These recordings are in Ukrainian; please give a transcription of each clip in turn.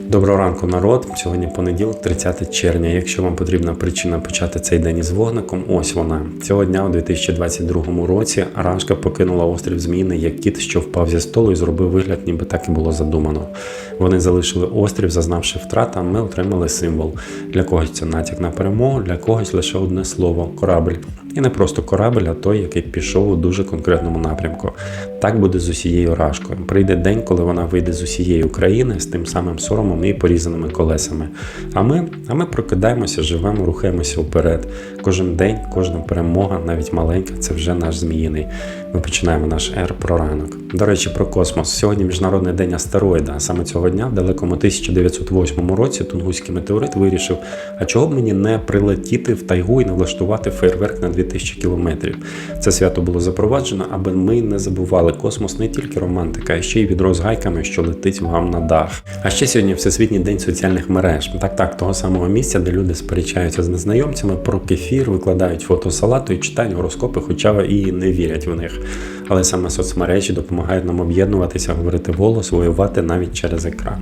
Доброго ранку, народ. Сьогодні понеділок, 30 червня. Якщо вам потрібна причина почати цей день із вогником, ось вона. Цього дня у 2022 році Рашка покинула острів Зміїний як кіт, що впав зі столу і зробив вигляд, ніби так і було задумано. Вони залишили острів, зазнавши втрат, а ми отримали символ. Для когось це натяк на перемогу, для когось лише одне слово корабль. І не просто корабль, а той, який пішов у дуже конкретному напрямку. Так буде з усією рашкою. Прийде день, коли вона вийде з усієї України з тим самим соромом і порізаними колесами. А ми, а ми прокидаємося, живемо, рухаємося вперед. Кожен день, кожна перемога, навіть маленька, це вже наш зміїний. Ми починаємо наш ер про ранок. До речі, про космос. Сьогодні міжнародний день астероїда. Саме цього дня, в далекому 1908 році, Тунгуський метеорит вирішив, а чого б мені не прилетіти в тайгу і не влаштувати фейерверк на 2000 кілометрів. Це свято було запроваджено, аби ми не забували, космос не тільки романтика, а ще й відро з гайками, що летить вам на дах. А ще сьогодні Всесвітній день соціальних мереж. Так, так, того самого місця, де люди сперечаються з незнайомцями про кефір, викладають фото салату і читають гороскопи, хоча і не вірять в них. Але саме соцмережі допомагають нам об'єднуватися, говорити голос, воювати навіть через екран.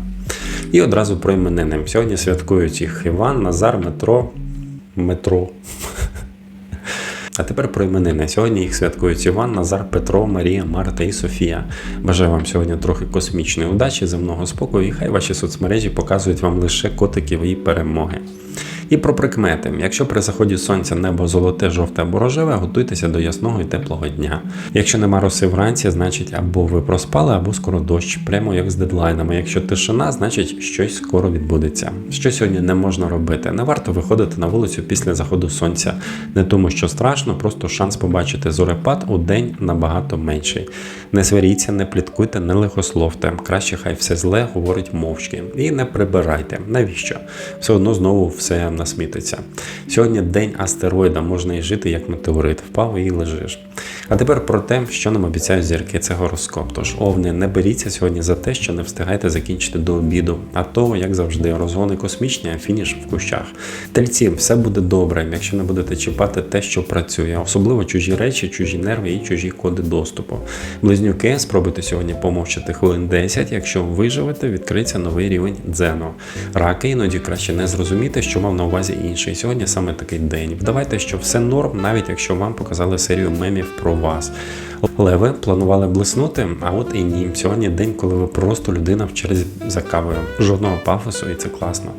І одразу про іменини. Сьогодні святкують їх Іван, Назар, Метро, Метро. А тепер про іменини. Сьогодні їх святкують Іван, Назар, Петро, Марія, Марта і Софія. Бажаю вам сьогодні трохи космічної удачі, земного спокою, і хай ваші соцмережі показують вам лише котиків і перемоги. І про прикмети. Якщо при заході сонця небо золоте, жовте або рожеве, готуйтеся до ясного і теплого дня. Якщо нема роси вранці, значить або ви проспали, або скоро дощ, прямо як з дедлайнами. Якщо тишина, значить щось скоро відбудеться. Що сьогодні не можна робити? Не варто виходити на вулицю після заходу сонця, не тому, що страшно, просто шанс побачити зорепад у день набагато менший. Не сваріться, не пліткуйте, не лихословте. Краще хай все зле говорить мовчки. І не прибирайте. Навіщо? Все одно знову все насмітиться. Сьогодні день астероїда, можна і жити як метеорит, впав і лежиш. А тепер про те, що нам обіцяють зірки, це гороскоп. Тож, овни, не беріться сьогодні за те, що не встигаєте закінчити до обіду, а то, як завжди, розгони космічні, а фініш в кущах. Тельці, все буде добре, якщо не будете чіпати те, що працює, особливо чужі речі, чужі нерви і чужі коди доступу. Близнюки, спробуйте сьогодні помовчати хвилин 10, якщо виживете, відкриється новий рівень дзену. Раки іноді краще не зрозуміти, що мав на увазі інший. Сьогодні саме такий день. Вдавайте, що все норм, навіть якщо вам показали серію мемів про вас. Леви планували блиснути, а от і ні. Сьогодні день, коли ви просто людина в черзі за кавою. Жодного пафосу, і це класно.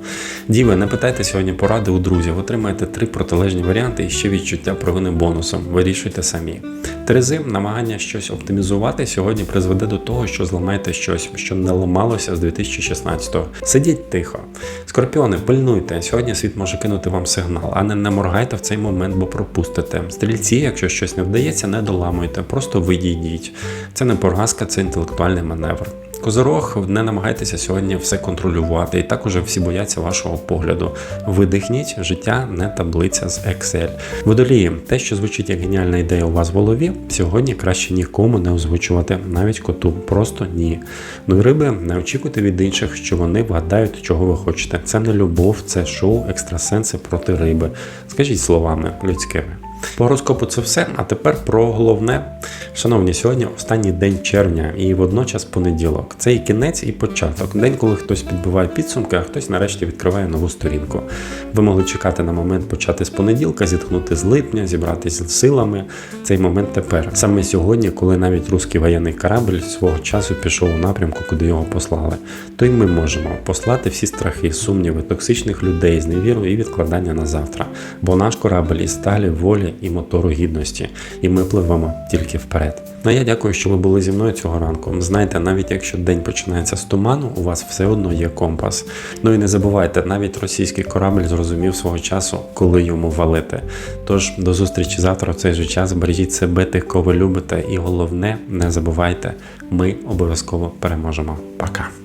Діви, не питайте сьогодні поради у друзів. Отримаєте три протилежні варіанти і ще відчуття провини бонусом. Вирішуйте самі. Терези, намагання щось оптимізувати сьогодні призведе до того, що зламаєте щось, що не ламалося з 2016-го. Сидіть тихо. Скорпіони, пильнуйте. Сьогодні світ може кинути вам сигнал, а не не моргайте в цей момент, бо пропустите. Стрільці, якщо щось не вдається, не доламуйте, просто вийдіть. Це не поразка, це інтелектуальний маневр. Козорог, не намагайтеся сьогодні все контролювати, і так уже всі бояться вашого погляду. Видихніть, життя не таблиця з Excel. Водолії, те, що звучить як геніальна ідея у вас в голові, сьогодні краще нікому не озвучувати, навіть коту. Просто ні. Ну і риби, не очікуйте від інших, що вони вгадають, чого ви хочете. Це не любов, це шоу екстрасенси проти риби. Скажіть словами людськими. По гороскопу це все. А тепер про головне. Шановні, сьогодні останній день червня і водночас понеділок. Це і кінець, і початок. День, коли хтось підбиває підсумки, а хтось нарешті відкриває нову сторінку. Ви могли чекати на момент почати з понеділка, зітхнути з липня, зібратися з силами. Цей момент тепер. Саме сьогодні, коли навіть русський воєнний корабль свого часу пішов у напрямку, куди його послали, то й ми можемо послати всі страхи, сумніви, токсичних людей, зневіру і відкладання на завтра. Бо наш корабль із сталі, волі і мотору гідності, і ми пливемо тільки вперед. Ну я дякую, що ви були зі мною цього ранку. Знаєте, навіть якщо день починається з туману, у вас все одно є компас. Ну і не забувайте, навіть російський корабль зрозумів свого часу, коли йому валити. Тож до зустрічі завтра в цей же час. Бережіть себе тих, кого ви любите, і головне, не забувайте, ми обов'язково переможемо. Пока.